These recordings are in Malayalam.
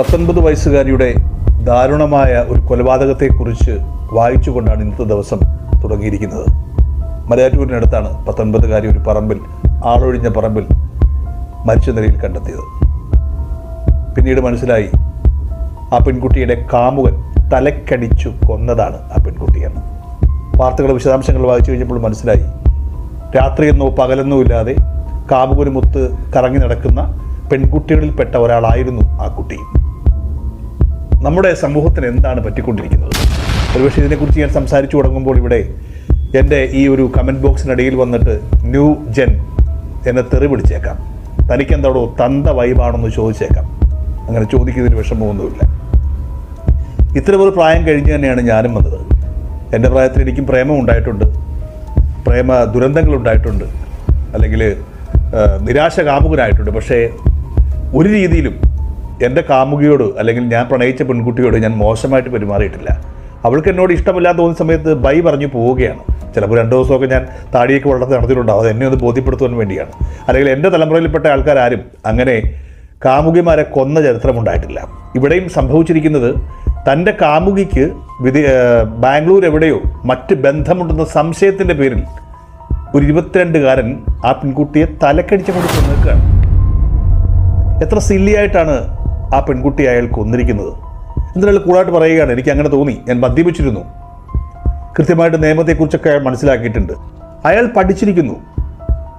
പത്തൊൻപത് വയസ്സുകാരിയുടെ ദാരുണമായ ഒരു കൊലപാതകത്തെക്കുറിച്ച് വായിച്ചുകൊണ്ടാണ് ഇന്നത്തെ ദിവസം തുടങ്ങിയിരിക്കുന്നത്. മലയാറ്റൂരിനടുത്താണ് പത്തൊൻപതുകാരി ഒരു പറമ്പിൽ ആളൊഴിഞ്ഞ പറമ്പിൽ മരിച്ച നിലയിൽ കണ്ടെത്തിയത്. പിന്നീട് മനസ്സിലായി ആ പെൺകുട്ടിയുടെ കാമുകൻ തലക്കടിച്ചു കൊന്നതാണ് ആ പെൺകുട്ടിയെന്ന്. വാർത്തകളുടെ വിശദാംശങ്ങൾ വായിച്ചു കഴിഞ്ഞപ്പോൾ മനസ്സിലായി രാത്രിയെന്നോ പകലെന്നോ ഇല്ലാതെ കാമുകനുമൊത്ത് കറങ്ങി നടക്കുന്ന പെൺകുട്ടികളിൽപ്പെട്ട ഒരാളായിരുന്നു ആ കുട്ടി. നമ്മുടെ സമൂഹത്തിന് എന്താണ് പറ്റിക്കൊണ്ടിരിക്കുന്നത്? ഒരുപക്ഷെ ഇതിനെക്കുറിച്ച് ഞാൻ സംസാരിച്ചു തുടങ്ങുമ്പോൾ ഇവിടെ എന്റെ ഈ ഒരു കമന്റ് ബോക്സിനിടയിൽ വന്നിട്ട് ന്യൂ ജെൻ എന്നെ തെറി പിടിച്ചേക്കാം തനിക്കെന്താടോ തന്ത വൈബാണെന്ന് ചോദിച്ചേക്കാം. അങ്ങനെ ചോദിക്കുന്നതിന് വിഷമമൊന്നുമില്ല. ഇത്തരമൊരു പ്രായം കഴിഞ്ഞ് തന്നെയാണ് ഞാനും വന്നത്. എന്റെ പ്രായത്തിൽ എനിക്കും പ്രേമം ഉണ്ടായിട്ടുണ്ട്. പ്രേമ ദുരന്തങ്ങൾ ഉണ്ടായിട്ടുണ്ട്. അല്ലെങ്കിൽ നിരാശ കാമുകനായിട്ടുണ്ട് പക്ഷേ ഒരു രീതിയിലും എന്റെ കാമുകിയോട് അല്ലെങ്കിൽ ഞാൻ പ്രണയിച്ച പെൺകുട്ടിയോട് ഞാൻ മോശമായിട്ട് പെരുമാറിയിട്ടില്ല. അവൾക്ക് എന്നോട് ഇഷ്ടമില്ലാതെ തോന്നുന്ന സമയത്ത് ബൈ പറഞ്ഞു പോവുകയാണ്. ചിലപ്പോൾ രണ്ട് ദിവസമൊക്കെ ഞാൻ താടിയൊക്കെ വളർത്തി നടത്തിയിട്ടുണ്ടാവും. അത് എന്നെ ഒന്ന് ബോധ്യപ്പെടുത്തുവാൻ വേണ്ടിയാണ്. അല്ലെങ്കിൽ എന്റെ തലമുറയിൽപ്പെട്ട ആൾക്കാരും അങ്ങനെ കാമുകിമാരെ കൊന്ന ചരിത്രമുണ്ടായിട്ടില്ല ഇവിടെയും സംഭവിച്ചിരിക്കുന്നത് തന്റെ കാമുകിക്ക് വിദേ ബാംഗ്ലൂർ എവിടെയോ മറ്റ് ബന്ധമുണ്ടെന്ന സംശയത്തിന്റെ പേരിൽ ഒരു ഇരുപത്തിരണ്ടുകാരൻ ആ പെൺകുട്ടിയെ തലക്കടിച്ച് കൊണ്ട് നിൽക്കുകയാണ്. എത്ര സില്ലിയായിട്ടാണ് ആ പെൺകുട്ടി അയാൾ കൊന്നിരിക്കുന്നത്. എന്നിട്ട് കൂടായിട്ട് പറയുകയാണ്? എനിക്ക് അങ്ങനെ തോന്നി. ഞാൻ മദ്യപിച്ചിരുന്നു. കൃത്യമായിട്ട് നിയമത്തെക്കുറിച്ചൊക്കെ അയാൾ മനസ്സിലാക്കിയിട്ടുണ്ട്. അയാൾ പഠിച്ചിരിക്കുന്നു.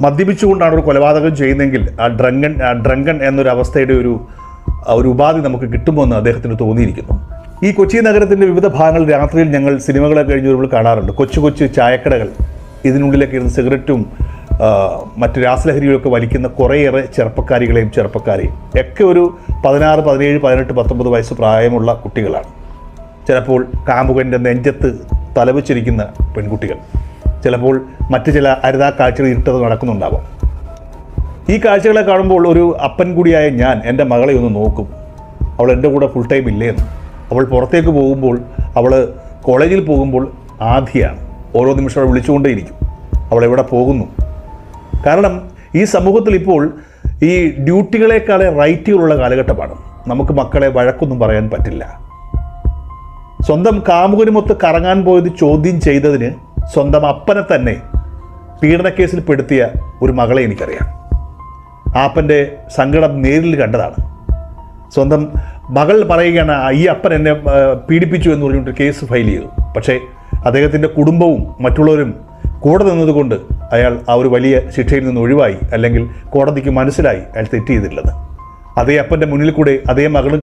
മദ്യപിച്ചുകൊണ്ടാണ് ഒരു കൊലപാതകം ചെയ്യുന്നതെങ്കിൽ ആ ഡ്രങ്കൻ ആ ഡ്രങ്കൻ എന്നൊരു അവസ്ഥയുടെ ഒരു ഒരു ഉപാധി നമുക്ക് കിട്ടുമെന്ന് അദ്ദേഹത്തിന് തോന്നിയിരിക്കുന്നു. ഈ കൊച്ചി നഗരത്തിന്റെ വിവിധ ഭാഗങ്ങളിൽ രാത്രിയിൽ ഞങ്ങൾ സിനിമകളെ കഴിഞ്ഞ് വരുമ്പോൾ കാണാറുണ്ട്. കൊച്ചു കൊച്ചു ചായക്കടകൾ. ഇതിനുള്ളിലൊക്കെ ഇരുന്ന് സിഗരറ്റും മറ്റ് രാസലഹരികളൊക്കെ വലിക്കുന്ന കുറേയേറെ ചെറുപ്പക്കാരികളെയും ചെറുപ്പക്കാരെയും ഒക്കെ ഒരു പതിനാറ് പതിനേഴ് പതിനെട്ട് പത്തൊമ്പത് വയസ്സ് പ്രായമുള്ള കുട്ടികളാണ്. ചിലപ്പോൾ കാമുകന്റെ നെഞ്ചത്ത് തലവച്ചിരിക്കുന്ന പെൺകുട്ടികൾ. ചിലപ്പോൾ മറ്റു ചില അരുതാ കാഴ്ചകൾ ഇരുട്ടത് നടക്കുന്നുണ്ടാവാം. ഈ കാഴ്ചകളെ കാണുമ്പോൾ ഒരു അപ്പൻ കൂടിയായ ഞാൻ എന്റെ മകളെ ഒന്ന് നോക്കും. അവൾ എന്റെ കൂടെ ഫുൾ ടൈം ഇല്ലേന്ന്. അവൾ പുറത്തേക്ക് പോകുമ്പോൾ അവൾ കോളേജിൽ പോകുമ്പോൾ ആധിയാണ്. ഓരോ നിമിഷം അവൾ വിളിച്ചുകൊണ്ടേയിരിക്കും. അവൾ എവിടെ പോകുന്നു? കാരണം ഈ സമൂഹത്തിൽ ഇപ്പോൾ ഈ ഡ്യൂട്ടികളെക്കാളെ റൈറ്റുകളുള്ള കാലഘട്ടമാണ്. നമുക്ക് മക്കളെ വഴക്കൊന്നും പറയാൻ പറ്റില്ല. സ്വന്തം കാമുകനുമൊത്ത് കറങ്ങാൻ പോയത് ചോദ്യം ചെയ്തതിന് സ്വന്തം അപ്പനെ തന്നെ പീഡനക്കേസിൽ പെടുത്തിയ ഒരു മകളെ എനിക്കറിയാം. ആപ്പന്റെ സങ്കടം നേരിൽ കണ്ടതാണ്. സ്വന്തം മകൾ പറയുകയാണ് ഈ അപ്പൻ എന്നെ പീഡിപ്പിച്ചു എന്ന് പറഞ്ഞിട്ട് കേസ് ഫയൽ ചെയ്തു. പക്ഷേ അദ്ദേഹത്തിന്റെ കുടുംബവും മറ്റുള്ളവരും കൂടെ നിന്നതുകൊണ്ട് അയാൾ ആ ഒരു വലിയ ശിക്ഷയിൽ നിന്ന് ഒഴിവായി അല്ലെങ്കിൽ കോടതിക്ക് മനസ്സിലായി അയാൾ തെറ്റ് ചെയ്തിട്ടുള്ളത്. അതേ അപ്പന്റെ മുന്നിൽ കൂടെ അതേ മകളും